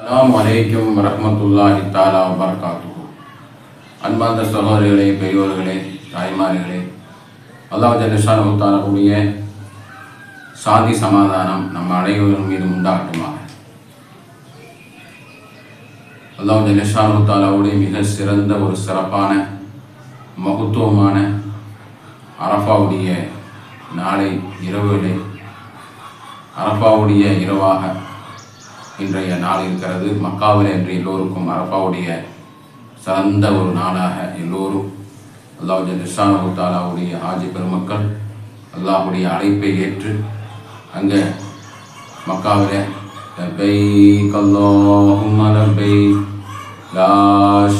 அலாம் வலைக்கம் வரமத்துல்லாஹி தாலா வபர்காத்துஹு. அன்பார்ந்த சகோதரிகளே பெரியோர்களே தாய்மார்களே அல்லாஹ் ஜல்லிஷானு சாதி சாந்தி சமாதானம் நம்ம அனைவரும் மீது உண்டாகட்டுமா அல்லாஹ் ஜல்லிஷானு தாலாவுடைய மிக சிறந்த ஒரு சிறப்பான மகத்துவமான அரஃபாவுடைய நாளை இரவுகளே அரஃபாவுடைய இரவாக இன்றைய நாள் இருக்கிறது. மக்காவில் என்று எல்லோருக்கும் அரபாவுடைய சிறந்த ஒரு நாளாக எல்லோரும் அல்லாஹுடைய ஜல்லிஷானு தாலாவுடைய ஆஜி பெருமக்கள் அல்லாஹுடைய அழைப்பை ஏற்று அங்கே மக்காவில் லபை அல்லாஹும்ம லப்பைக் லா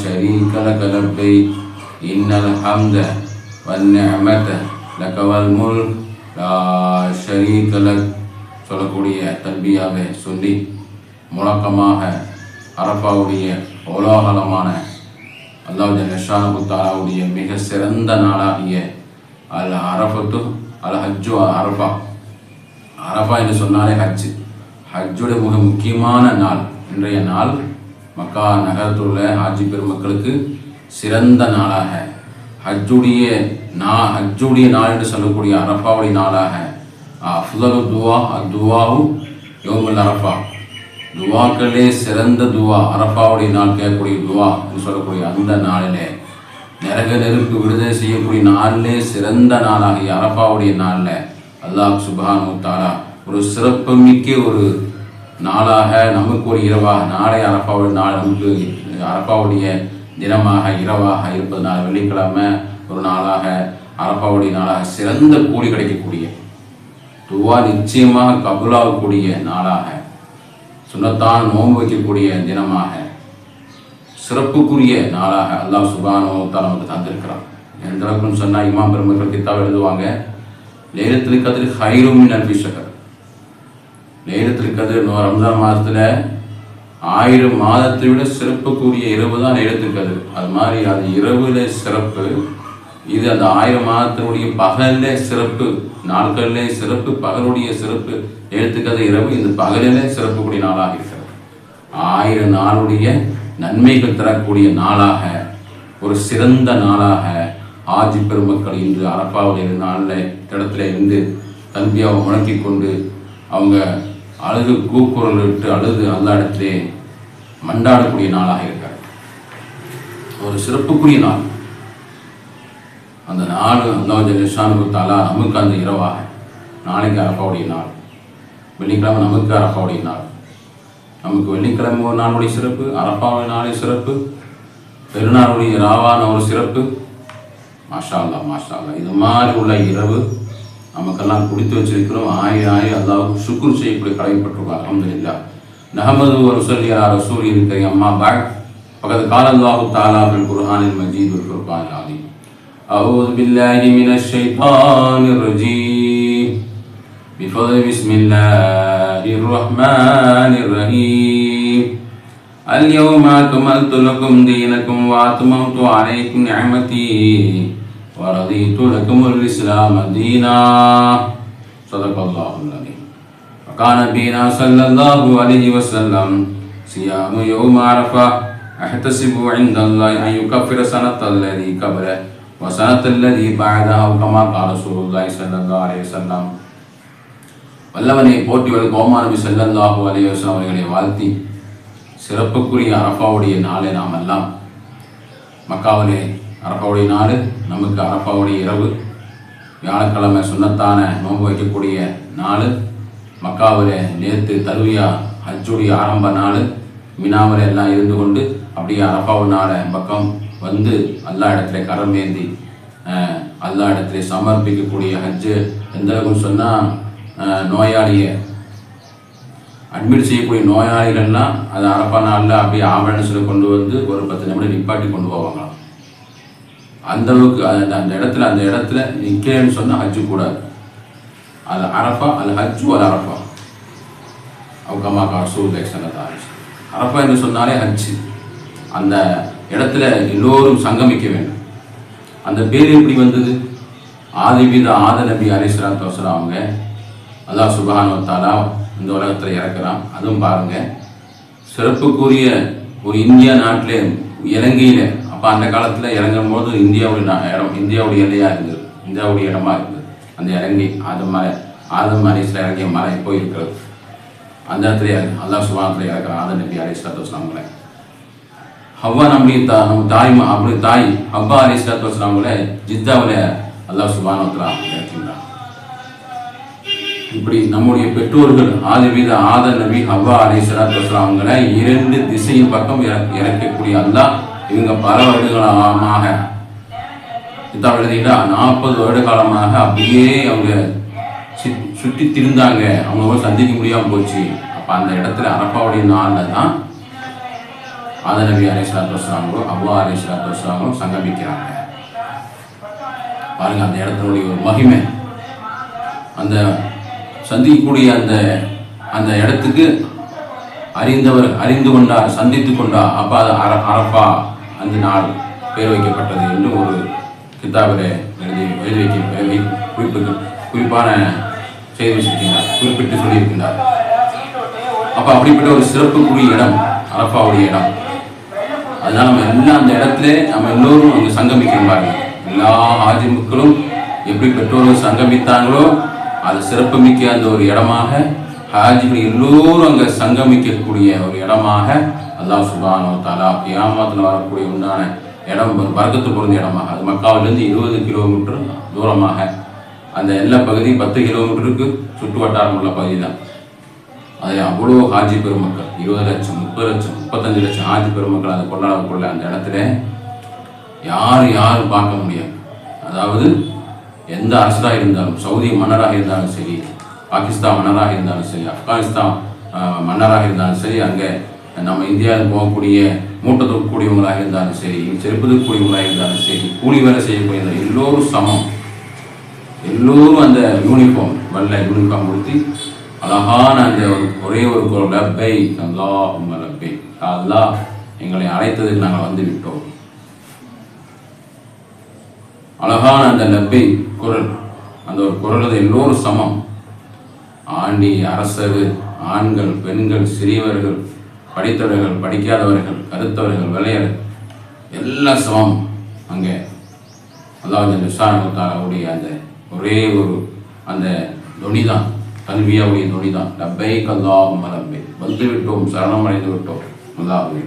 ஷரீக லக லப்பைக் இன்னல் ஹம்த வன்னிஅமத லக வல் முல்க் லா ஷரீக லக் சொல்லக்கூடிய தன்பியாவை சொல்லி முழக்கமாக அரப்பாவுடைய கோலாகலமான அல்லாவுடைய ஜல்லஷானு தாலாவுடைய மிக சிறந்த நாளாகிய அல் அரஃபத்து அல் ஹஜ்ஜு அரஃபா. அரஃபா என்று சொன்னாலே ஹஜ் ஹஜ்ஜுடைய மிக முக்கியமான நாள். இன்றைய நாள் மக்கா நகரத்தில் உள்ள ஹாஜி பெருமக்களுக்கு சிறந்த நாளாக ஹஜ்ஜுடைய நா ஹஜ்ஜுடைய நாள் என்று சொல்லக்கூடிய அரஃபாவுடைய நாளாக அஃதலு துவா அத்துவாவும் யோமுல் அரஃபா. துவாக்களே சிறந்த துவா. அரப்பாவுடைய நாள் கேட்கக்கூடிய துவா என்று சொல்லக்கூடிய அந்த நாளிலே நரக நெருப்பு விடுதலை செய்யக்கூடிய நாளிலே சிறந்த நாளாகிய அரப்பாவுடைய நாளில் அல்லாஹ் சுபானு தாலா ஒரு சிறப்புமிக்க ஒரு நாளாக நமக்கு ஒரு இரவாக நாளை அரப்பாவுடைய நாள் நமக்கு அரப்பாவுடைய தினமாக இரவாக இருப்பதனால் வெள்ளிக்கிழமை ஒரு நாளாக அரப்பாவுடைய நாளாக சிறந்த கூலி கிடைக்கக்கூடிய துவா நிச்சயமாக கபுலாகக்கூடிய நாளாக சுண்ணத்தான் நோன்பு வைக்கக்கூடிய தினமாக சிறப்புக்குரிய நாளாக அல்லாஹ் சுபானோ நமக்கு தந்திருக்கிறான். எந்த அளவுக்குன்னு சொன்னால் இமாம் பெருமக்கள் கித்தாவை எழுதுவாங்க லேலத்தில் கதிர் ஹைரும் நல்வி சகர் லேலத்தில் கதிர் ரம்ஜான் மாதத்தில் ஆயிரம் மாதத்தை விட சிறப்புக்குரிய இரவு தான் லேலத்தில் கதிர். அது மாதிரி அது இரவுல சிறப்பு இது அந்த ஆயிரம் மாதத்தினுடைய பகலில் சிறப்பு நாட்கள்லேயே சிறப்பு பகலுடைய சிறப்பு எழுத்துக்கதை இரவு இந்த பகலிலே சிறப்புக்கூடிய நாளாக இருக்கிறது. ஆயிரம் நாளுடைய நன்மைகள் தரக்கூடிய நாளாக ஒரு சிறந்த நாளாக ஆஜி பெருமக்கள் இன்று அரப்பாவுடைய நாளில் இடத்துல இருந்து தன்பியாவை முழக்கி கொண்டு அவங்க அழுது கூக்குரல் விட்டு அழுது அந்த இடத்திலே மண்டாடக்கூடிய நாளாக இருக்கார் ஒரு சிறப்புக்குரிய நாள். அந்த நாள் அந்த ஜலிஷானு தாலா நமக்கு அந்த இரவாக நாளைக்கு அரப்பாவுடைய நாள். வெள்ளிக்கிழமை நமக்கு அரப்பாவுடைய நாள் நமக்கு வெள்ளிக்கிழமை ஒரு நாளுடைய சிறப்பு அரப்பாவுடைய நாளை சிறப்பு பெருநாளுடைய ராவான ஒரு சிறப்பு மாஷா அல்லா மாஷா அல்லா இது மாதிரி உள்ள இரவு நமக்கெல்லாம் குடித்து வச்சிருக்கிறோம் ஆயி ஆயி அல்லாவுக்கு சுக்குர் செய்யக்கூடிய கடமைப்பட்டிருக்கோம் அலமதுல்லா நஹமது ஒரு சொல்லியா ரசூல் இருக்கிற அம்மா பாக் பக்கத்து காலல்லாஹு தாலா பில் குர்ஹானில் மஜீத் ஒரு குர்பான் ஆலீம் أعوذ بالله من الشيطان الرجيم بفضل بسم الله الرحمن الرحيم. اليوم أكملت لكم دينكم وأتممت عليكم نعمتي ورضيت لكم الإسلام دينا. صدق الله العظيم وكان بنا صلى الله عليه وسلم صيام يوم عرفة أحتسب عند الله أن يكفر سنة الذي قبله وسنة الذي بعدها كما قال رسول الله صلى الله عليه وسلم. வல்லவனை போட்டி வரும் கோமானபி ஸல்லல்லாஹு அலையோசன் அவர்களை வாழ்த்தி சிறப்புக்குரிய அரப்பாவுடைய நாளை நாம் எல்லாம். மக்காவிலே அரப்பாவுடைய நாள் நமக்கு அரப்பாவுடைய இரவு. வியாழக்கிழமை சுண்ணத்தான நோன்பு வைக்கக்கூடிய நாள். மக்காவிலே நேற்று தருவியா ஹஜ்ஜுடைய ஆரம்ப நாள். மினாவில் எல்லாம் இருந்து கொண்டு அப்படியே அரப்பாவுனால நாளை பக்கம் வந்து அல்லா இடத்துல கரம் ஏந்தி அல்லா இடத்துல சமர்ப்பிக்கக்கூடிய ஹஜ்ஜு. எந்த அளவுக்கு சொன்னால் நோயாளியை அட்மிட் செய்யக்கூடிய நோயாளிகள்லாம் அது அரப்பா நாளில் அப்படியே ஆம்புலன்ஸில் கொண்டு வந்து ஒரு பத்து நிமிடம் நிப்பாட்டி கொண்டு போவாங்களாம். அந்த அளவுக்கு அந்த அந்த இடத்துல அந்த இடத்துல நிற்கலன்னு சொன்னால் ஹஜ்ஜு கூடாது. அது அரப்பா அது ஹஜ்ஜு அது அரஃபா. அவுக்கம்மா காசு சனதாரி அரப்பா என்று சொன்னாலே ஹஜ்ஜு அந்த இடத்துல எல்லோரும் சங்கமிக்க வேண்டும். அந்த பேர் எப்படி வந்தது? ஆதிபித ஆத நபி அலிஸ்லாம் தோசரா அவங்க அல்லாஹ் சுபஹானு இந்த உலகத்தில் இறக்குறான். அதுவும் பாருங்கள் சிறப்புக்குரிய ஒரு இந்தியா நாட்டிலே இலங்கையில் அப்போ அந்த காலத்தில் இறங்கும்போது இந்தியாவுடைய இடம் இந்தியாவுடைய எல்லையா இருந்தது. இந்தியாவுடைய இடமா இருந்தது. அந்த இறங்கி ஆதம் மலை ஆதம் அலிஸ்ல இறங்கிய மலை போய் இருக்கிறது அந்த இடத்துல அல்லாஹ் சுபானத்தில் இறக்குற ஆதம் நபி அலி இஸ்லாத்து ஹவ்வா நம்பி தா நம்ம தாய் ம- அப்படி தாய் ஹவ்வா அலி இஸ்லாத்து ஜித்தாவில் அல்லாஹ் சுபானத்தில் இறக்கின்றான். இப்படி நம்முடைய பெற்றோர்கள் ஆதிவீத ஆத நபி ஹவ்வா அலி இரண்டு திசையின் பக்கம் இறக்கக்கூடிய அல்லாஹ் இவங்க பல வருடங்களாக இதான் எழுதிட்டா நாற்பது வருட காலமாக அப்படியே அவங்க சுற்றி திருந்தாங்க. அவங்க போய் சந்திக்க முடியாமல் போச்சு. அப்போ அந்த இடத்துல அரப்பாவுடைய நாளில் தான் ஆத நபி அலி அவ்வா அலி சலாத்து சங்கமிக்கிறாங்க. பாருங்க அந்த இடத்தினுடைய ஒரு மகிமை. அந்த சந்திக்கக்கூடிய அந்த அந்த இடத்துக்கு அறிந்தவர் அறிந்து கொண்டார் சந்தித்து கொண்டார். அப்பா அது அர அரப்பா அந்த நாள் பேர் வைக்கப்பட்டது என்று ஒரு கித்தாபில் எழுதி எழுதி வைக்க குறிப்பு குறிப்பான செய்தி வச்சிருக்கிறார். குறிப்பிட்டு சொல்லியிருக்கிறார். அப்போ அப்படிப்பட்ட ஒரு சிறப்புக்குரிய இடம் அரப்பாவுடைய இடம். அதனால் நம்ம எல்லாம் அந்த இடத்துல நம்ம எல்லோரும் அங்கே சங்கமிக்கணும் பாருங்க. எல்லா ஆதிமுக்களும் எப்படி பெற்றோர்கள் சங்கமித்தாங்களோ அது சிறப்புமிக்க அந்த ஒரு இடமாக ஹாஜிகள் எல்லோரும் அங்கே சங்கமிக்கக்கூடிய ஒரு இடமாக அல்லாஹ் சுபானோ தாலா கியாமத்தில் வரக்கூடிய உண்டான இடம் ஒரு வர்க்கத்து பொருந்த இடமாக. அது மக்காவிலிருந்து இருபது கிலோமீட்டர் தூரமாக. அந்த எல்லா பகுதி பத்து கிலோமீட்டருக்கு சுற்று வட்டாரம் உள்ள பகுதி தான். அதில் அவ்வளோ ஹாஜி பெருமக்கள் இருபது லட்சம் முப்பது லட்சம் முப்பத்தஞ்சு லட்சம் ஹாஜி பெருமக்கள் அதை கொண்டாடக்குள்ள அந்த இடத்துல யாரும் யாரும் பார்க்க முடியாது. அதாவது எந்த அரசராக இருந்தாலும் சவுதி மன்னராக இருந்தாலும் சரி பாகிஸ்தான் மன்னராக இருந்தாலும் சரி ஆப்கானிஸ்தான் மன்னராக இருந்தாலும் சரி அங்கே நம்ம இந்தியாவில் போகக்கூடிய மூட்டை தூக்கக்கூடியவங்களாக இருந்தாலும் சரி செருப்பு தூக்கக்கூடியவங்களாக இருந்தாலும் சரி கூலி வேலை செய்யக்கூடிய எல்லோரும் சமம். எல்லோரும் அந்த யூனிஃபார்ம் வெள்ளை யூனிஃபார்ம் கொடுத்து அழகான அந்த ஒரே ஒரு குரல் லப்பை அல்லாஹும்ம லப்பை. எங்களை அழைத்ததுக்கு நாங்கள் வந்து விட்டோம் அழகான அந்த லப்பை குரல். அந்த ஒரு குரல் அது எல்லோரும் சமம். ஆண்டி அரசர் ஆண்கள் பெண்கள் சிறியவர்கள் படித்தவர்கள் படிக்காதவர்கள் கருத்தவர்கள் விளையாடு எல்லாம் சமம் அங்கே. அதாவது நிஷானுடைய அந்த ஒரே ஒரு அந்த துணி தான் கல்வியாவுடைய துணி தான் டப்பை கல்லாவும் மலம்பே வந்து விட்டோம் சரணம் அடைந்து விட்டோம் அல்லாஹ்வே.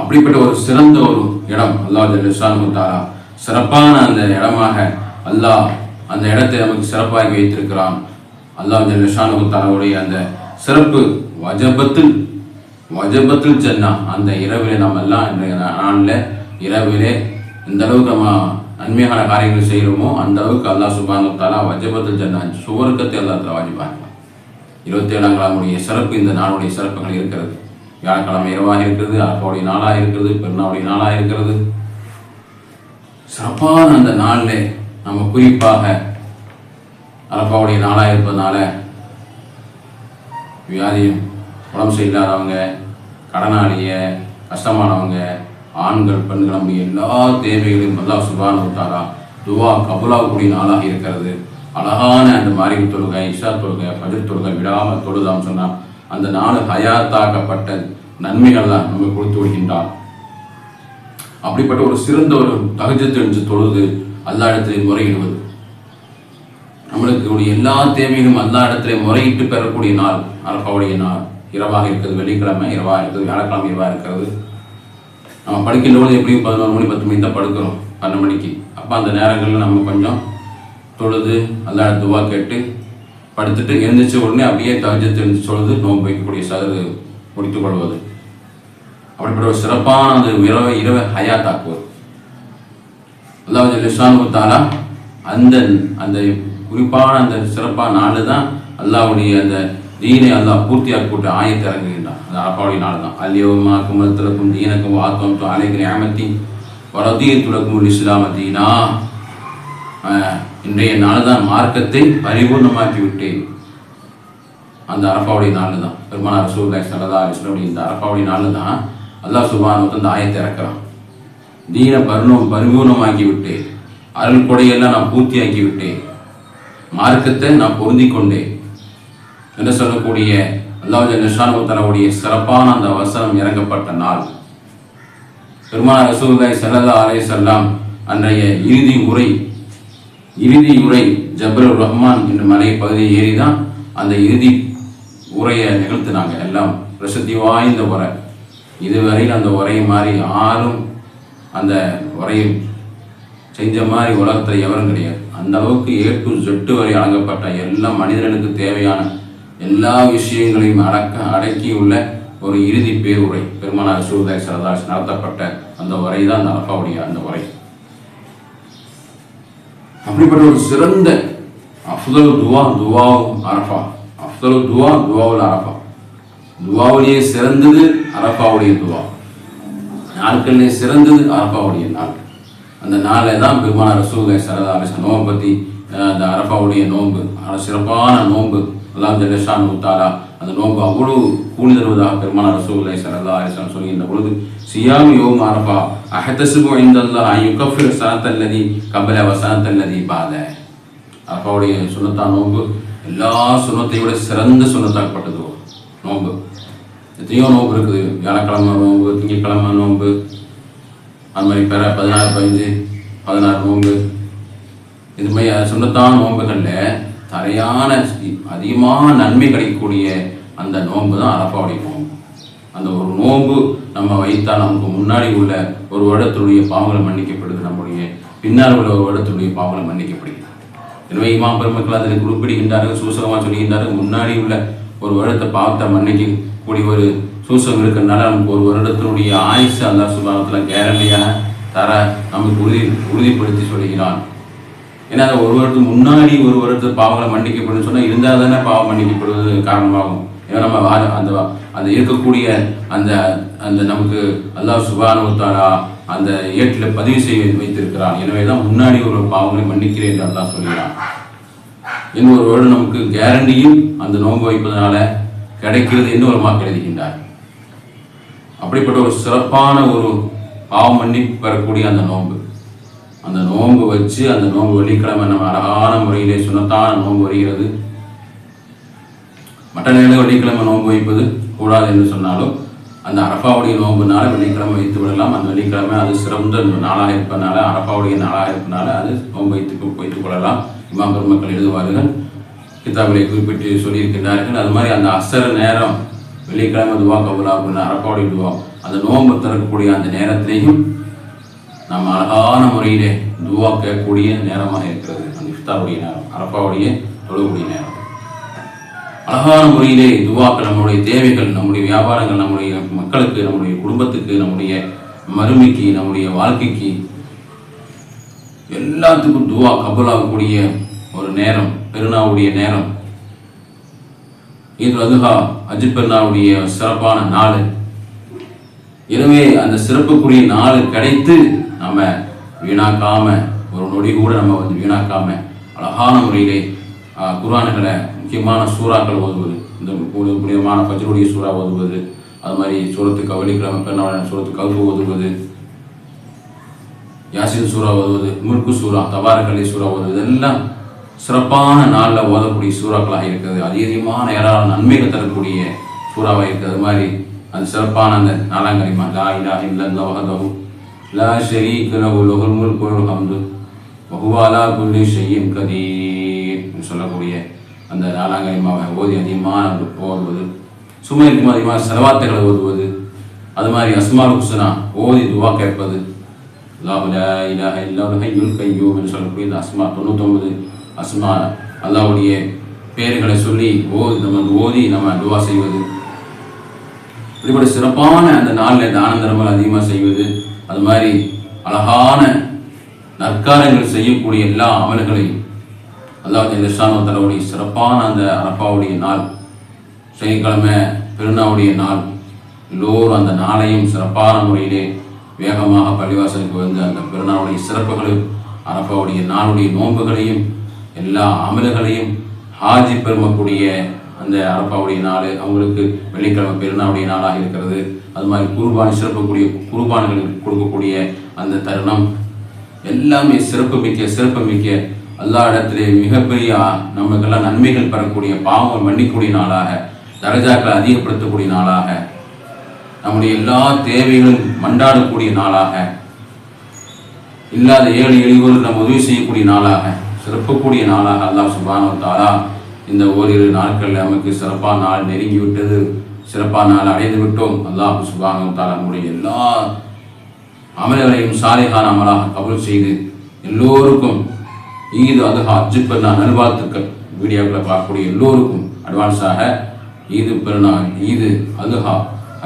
அப்படிப்பட்ட ஒரு சிறந்த ஒரு இடம் அல்லாஹ் நிஷானு தாரா சிறப்பான அந்த இடமாக அல்லாஹ் அந்த இடத்தை நமக்கு சிறப்பாகி வைத்திருக்கிறான். அல்லாஹ் நிஷானு அந்த சிறப்பு வஜபத்தில் வஜபத்தில் ஜன்னா அந்த இரவிலே நம்ம எல்லாம் இன்றைய நாளில் இரவிலே இந்த அளவுக்கு நம்ம நன்மையான காரியங்கள் செய்கிறோமோ அந்த அளவுக்கு அல்லாஹ் சுபானுத்தாலா வஜபத்தில் ஜன்னா சுவர்க்கத்தை அல்லாஹ் வாஜிப்பாங்க இருபத்தி ஏழாம் கிழமையுடைய சிறப்பு இந்த நாளுடைய சிறப்புகள் இருக்கிறது. வியாழக்கிழமை இரவாக இருக்கிறது அரப்பாவுடைய நாளாக இருக்கிறது பெருநாளுடைய நாளாக இருக்கிறது. சிறப்பான அந்த நாளில் நம்ம குறிப்பாக அரப்பாவுடைய நாளாக இருப்பதனால வியாதியும் உடம்பு சரியில்லாதவங்க கடனாளிய கஷ்டமானவங்க ஆண்கள் பெண்கள் நம்ம எல்லா தேவைகளையும் நல்லா சுபானு விட்டாரா துவா கபுலாகக்கூடிய நாளாக இருக்கிறது. அழகான அந்த மாரிவு தொழுகை இஷா தொழுகை பஜர் தொழுகை விடாமல் தொழுதாம் சொன்னால் அந்த நாள் ஹயாத்தாக்கப்பட்ட நன்மைகள்லாம் நம்ம கொடுத்து விடுகின்றான். அப்படிப்பட்ட ஒரு சிறந்த ஒரு தகுஜத்தை என்று தொழுது அல்லா இடத்திலே முறையிடுவது. நம்மளுக்கு உடைய எல்லா தேவையிலும் அல்லா இடத்திலே முறையிட்டு பெறக்கூடிய நாள் அரப்பாவுடைய நாள். இரவாக இருக்கிறது வெள்ளிக்கிழமை இரவாக இருக்கிறது வியாழக்கிழமை இரவாக இருக்கிறது. நம்ம படிக்கின்ற பொழுது எப்படியும் பதினோரு மணி பத்து மணி தான் படுக்கிறோம் பன்னெண்டு மணிக்கு. அப்போ அந்த நேரங்களில் நம்ம கொஞ்சம் தொழுது அல்லா துவா கேட்டு படுத்துட்டு எழுந்திரிச்ச உடனே அப்படியே தகஜத்தை எழுந்திரிச்சு தொழுது நோன்பு வைக்கக்கூடிய சதது முடித்துக் கொள்வது. அப்படிப்பட்ட ஒரு சிறப்பான அந்த இரவை இரவை ஹயாத்தாக்குவது. அல்லாஹ் லிஷானு தாலா அந்த அந்த குறிப்பான அந்த சிறப்பான நாள் தான் அல்லாஹ்வுடைய அந்த தீனை அல்லாஹ் பூர்த்தியாக போட்டு ஆயத்தை இறங்குகின்றான் அந்த அப்பாவுடைய நாள் தான் அல்யோமா குமரத்திலக்கும் தீனக்கும் ஆத்தம் அலைகிற ஆமத்தி துளக்கும் இஸ்லாம தீனா. இன்றைய நாள் தான் மார்க்கத்தை பரிபூர்ணமாக்கி விட்டேன். அந்த அரப்பாவுடைய நாள் தான் பெருமானார் சூர்லாய் சரதா அலைஹி இந்த அரப்பாவுடைய நாள் தான் அல்லாஹ் சுப்ஹானஹு வ இந்த ஆயத்தை இறக்குறான். தீன பருணம் பரிபூர்ணமாக்கி விட்டேன் அருள் கொடையெல்லாம் நான் பூர்த்தியாக்கி விட்டேன் மார்க்கத்தை நான் பொருந்தி கொண்டேன் என்று சொல்லக்கூடிய அல்லாஹ் ஜல்லுடைய சிறப்பான அந்த வசனம் இறங்கப்பட்ட நாள். பெருமான ரசூல்லாய் ஸல்லல்லாஹு அலே வஸல்லம் அன்றைய இறுதி உரை இறுதி உரை ஜப்ரல் ரஹ்மான் என்ற மலை பகுதியை ஏறி தான் அந்த இறுதி உரையை நிகழ்த்தினாங்க எல்லாம். பிரசித்தி வாய்ந்த உரை. இதுவரையில் அந்த உரை மாதிரி யாரும் அந்த உரையை செஞ்ச மாதிரி உலகத்தில் எவரும் கிடையாது. அந்த அளவுக்கு ஏ டு ஜெட்டு வரை அடங்கப்பட்ட எல்லா மனிதனுக்கு தேவையான எல்லா விஷயங்களையும் அடக்க அடக்கியுள்ள ஒரு இறுதி பேருரை பெருமானார் சூர்தாய் சரதாஸ் நடத்தப்பட்ட அந்த உரை தான் அந்த அல்பாவுடைய அந்த உரை. அப்படிப்பட்ட ஒரு சிறந்த அஃதல் துவா துவாவும் அரஃபா. அஃதல் துவா துவாவுல் அரஃபா. துவாவிலேயே சிறந்தது அரப்பாவுடைய துவா. நாட்களிலே சிறந்தது அரப்பாவுடைய நாள். அந்த நாளில் தான் பெருமான ரசூக சரதா நோம்பை பற்றி அந்த அரப்பாவுடைய நோன்பு ஆனால் சிறப்பான நோன்பு. அல்லாம் ஜல்லஷான் உத்தாரா அந்த நோன்பு அவ்வளவு கூலி தருவதாக பெருமான ரசூலை சரதா அலிசன் சொல்கின்ற பொழுது சியாம் யோம் அரஃபா அஹத்தசுபு இந்தல்லா யுகஃபிர் சனத்தல்லதி கபல வசனத்தல்லதி பாத. அரப்பாவுடைய சுனத்தா நோன்பு எல்லா சுனத்தை விட சிறந்த சுனத்தாக்கப்பட்டது. நோன்பு. எத்தனையோ நோன்பு இருக்குது. வியாழக்கிழமை நோன்பு திங்கக்கிழமை நோன்பு அது மாதிரி பெற பதினாறு பதினஞ்சு பதினாறு நோன்பு. இது மாதிரி சுண்ணத்தான நோன்புகளில் தரையான அதிகமான நன்மை கிடைக்கக்கூடிய அந்த நோன்பு தான் அரப்பாவுடைய நோன்பு. அந்த ஒரு நோன்பு நம்ம வைத்தால் நமக்கு முன்னாடி உள்ள ஒரு வருடத்துடைய பாவங்களை மன்னிக்கப்படுது. நம்முடைய பின்னால் உள்ள ஒரு வருடத்துடைய பாவங்களை மன்னிக்கப்படுகிறது. எனவே இமாம் பெருமக்கள் அதில் குறிப்பிடுகின்றார்கள் சூசகமாக சொல்லுகின்றார்கள் முன்னாடி உள்ள ஒரு வருடத்தை பாவத்தை மன்னிக்க கூடிய ஒரு சூசகம் இருக்கிறதுனால நமக்கு ஒரு வருடத்தினுடைய ஆயுசு அல்லா சுபாவத்தில் கேரண்டியாக தர நமக்கு உறுதி உறுதிப்படுத்தி சொல்கிறான். ஏன்னா அந்த ஒரு வருடத்துக்கு முன்னாடி ஒரு வருடத்து பாவங்களை மன்னிக்கப்படும் சொன்னால் இருந்தால் தானே பாவம் மன்னிக்கப்படுவது காரணமாகும். ஏன்னா நம்ம வா- அந்த அந்த இருக்கக்கூடிய அந்த அந்த நமக்கு அல்லா சுபானுத்தாரா அந்த ஏட்டில் பதிவு செய்ய வைத்திருக்கிறான். எனவே தான் முன்னாடி ஒரு பாவங்களை மன்னிக்கிறேன் என்று அல்லா சொல்கிறான். இன்னொரு ஒரு நமக்கு கேரண்டியும் அந்த நோன்பு வைப்பதனால கிடைக்கிறது என்று ஒரு மாக்கு எழுதுகின்றார். அப்படிப்பட்ட ஒரு சிறப்பான ஒரு பாவம் பண்ணி பெறக்கூடிய அந்த நோன்பு. அந்த நோன்பு வச்சு அந்த நோன்பு வெள்ளிக்கிழமை நம்ம அழகான முறையிலே சுனத்தான நோன்பு வருகிறது. மற்ற நேரம் வெள்ளிக்கிழமை நோன்பு வைப்பது கூடாது என்று சொன்னாலும் அந்த அரப்பாவுடைய நோன்புனால வெள்ளிக்கிழமை வைத்து விடலாம். அந்த வெள்ளிக்கிழமை அது சிறந்த நாளாக இருப்பதனால அரப்பாவுடைய நாளாக இருப்பதனால அது நோன்பு வைத்து வைத்துக் கொள்ளலாம். இமாம் பெருமக்கள் எழுதுவார்கள். கிதாபிலே குறிப்பிட்டு சொல்லியிருக்கிறார்கள் அது மாதிரி அந்த அசர நேரம் வெள்ளிக்கிழமை துவா கபுலா அப்படின்னு அரப்பாவுடைய துவா அந்த நோன்பு திறக்கக்கூடிய அந்த நேரத்திலேயும் நம்ம அழகான முறையிலே துவா கேட்கக்கூடிய நேரமாக இருக்கிறது. அந்த இஃப்தாருடைய நேரம் அரப்பாவுடைய தொழுகக்கூடிய நேரம். அழகான முறையிலே துவாக்கள் நம்முடைய தேவைகள் நம்முடைய வியாபாரங்கள் நம்முடைய மக்களுக்கு நம்முடைய குடும்பத்துக்கு நம்முடைய மறுமைக்கு நம்முடைய வாழ்க்கைக்கு எல்லாத்துக்கும் துவா கபலாகக்கூடிய ஒரு நேரம் பெருநாவுடைய நேரம். இது அதுகா அஜித் பெருநாவுடைய சிறப்பான நாள். எனவே அந்த சிறப்புக்குரிய நாள் கிடைத்து நம்ம வீணாக்காம ஒரு நொடி கூட நம்ம வந்து வீணாக்காம அழகான முறையிலே குரானுகளை முக்கியமான சூறாக்கள் ஓதுவது இந்த புனி- புனிதமான பஜ்ருடைய சூறா ஓதுவது அது மாதிரி சூரத்து கவலிக்கிழமை பெருநாள் சூரத்து கல்வி ஓதுவது யாசின் சூறா ஓதுவது முறுக்கு சூறா தபாரக்கலை சூறா ஓதுவது இதெல்லாம் சிறப்பான நாளில் ஓதக்கூடிய சூறாக்களாக இருக்கிறது. அதிகமான ஏராளம் நன்மைகள் தரக்கூடிய சூறாவாக இருக்குது அது மாதிரி அது சிறப்பான அந்த நாலாங்கரிமா லா இலா இல்லல்லா வஹதஹு லா ஷரீக லஹு லஹுல் முல்கு வல் ஹம்து வஹுவ குல்லி ஷைஇன் கதீர் என்று சொல்லக்கூடிய அந்த நாலாங்கரிமாவை ஓதி அதிகமான ஓதுவது சும்மா இருக்கும் அதிகமாக செலவாத்துகளை ஓதுவது அது மாதிரி அஸ்மால் ஹுசனா ஓதி துவா கேட்பது. அல்லாஹு லா இலாஹ இல்லல்லாஹு ஹய்யுல் என்று சொல்லக்கூடிய இந்த அஸ்மா தொண்ணூத்தொன்பது அஸ்மா அல்லாவுடைய பெயர்களை சொல்லி ஓதி நம்ம ஓதி நம்ம துவா செய்வது. இப்படிப்பட்ட சிறப்பான அந்த நாளில் தான தர்மங்கள் அதிகமாக செய்வது அது மாதிரி அழகான நற்காரங்கள் செய்யக்கூடிய எல்லா அமல்களையும் அல்லாஹ் ஜெல்லஷானு தலவுடைய சிறப்பான அந்த அரப்பாவுடைய நாள் சனிக்கிழமை பெருநாவுடைய நாள் எல்லோரும் அந்த நாளையும் சிறப்பான முறையிலே வேகமாக பள்ளிவாசலுக்கு வந்து அந்த பெருநாளுடைய சிறப்புகளையும் அரப்பாவுடைய நாளுடைய நோன்புகளையும் எல்லா அமல்களையும் ஹாஜி பெருமக்கூடிய அந்த அரப்பாவுடைய நாள் அவங்களுக்கு வெள்ளிக்கிழமை பெருநாளுடைய நாளாக இருக்கிறது. அது மாதிரி குருபானி சிறப்புக்கூடிய குருபான்களுக்கு கொடுக்கக்கூடிய அந்த தருணம். எல்லாமே சிறப்பு மிக்க சிறப்பு மிக்க எல்லா இடத்திலே மிகப்பெரிய நமக்கெல்லாம் நன்மைகள் பெறக்கூடிய பாவங்கள் மன்னிக்கூடிய நாளாக தரஜாக்களை அதிகப்படுத்தக்கூடிய நாளாக நம்முடைய எல்லா தேவைகளும் மண்டாடக்கூடிய நாளாக இல்லாத ஏழை எளியோருக்கு நம்ம உதவி செய்யக்கூடிய நாளாக சிறப்புக்கூடிய நாளாக அல்லாஹ் சுபானோ இந்த ஓரிரு நாட்கள் நமக்கு சிறப்பான நாள் நெருங்கி விட்டது சிறப்பான நாள் அடைந்து விட்டோம். அல்லாஹ் சுபானோ தாலா நம்முடைய எல்லா அமலர்களையும் சாலைகான அமலாக கபல் செய்து எல்லோருக்கும் ஈது அதுஹா அஜு பெருநாள் நல்வாழ்த்துக்கள். வீடியோக்களை பார்க்கக்கூடிய எல்லோருக்கும் அட்வான்ஸாக ஈது பெருநாள் ஈது அதுஹா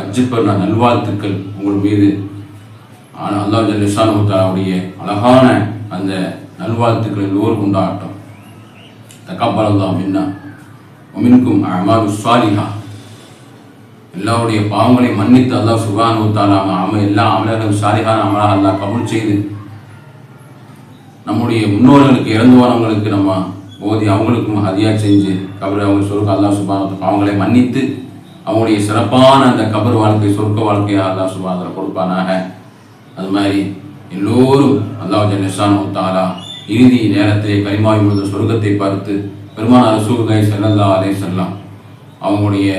அஜு பெருநாள் நல்வாழ்த்துக்கள். உங்கள் மீது ஆனால் அல்லாஹ் ஜல்லிஷானு அழகான அந்த நல்வாழ்த்துக்கள் எல்லோருக்கும் உண்டாகட்டும் தக்காப்பல் மின்னா. ஒமின்கும் அமாது சாலிஹா எல்லாருடைய பாவங்களை மன்னித்து அல்லாஹ் சுபானு தாலா அம எல்லா அமலர்களும் சாலிஹான அமலாக அல்லாஹ் கபுல் செய்து நம்முடைய முன்னோர்களுக்கு இறந்து போனவங்களுக்கு நம்ம ஓதி அவங்களுக்கும் ஹதியா செஞ்சு கபர் அவங்க சொருக்க அல்லா சுபான பாவங்களை மன்னித்து அவங்களுடைய சிறப்பான அந்த கபர் வாழ்க்கை சொர்க்க வாழ்க்கையை அல்லா சுபானத்தில் கொடுப்பானாக. அது மாதிரி எல்லோரும் அல்லாஹ் ஜல்லிஷானு தாலா இறுதி நேரத்திலே கரிமாவி முழுத சொர்க்கத்தை பார்த்து பெருமான ரசூல்காய் செல்லல்லா அலே செல்லாம் அவங்களுடைய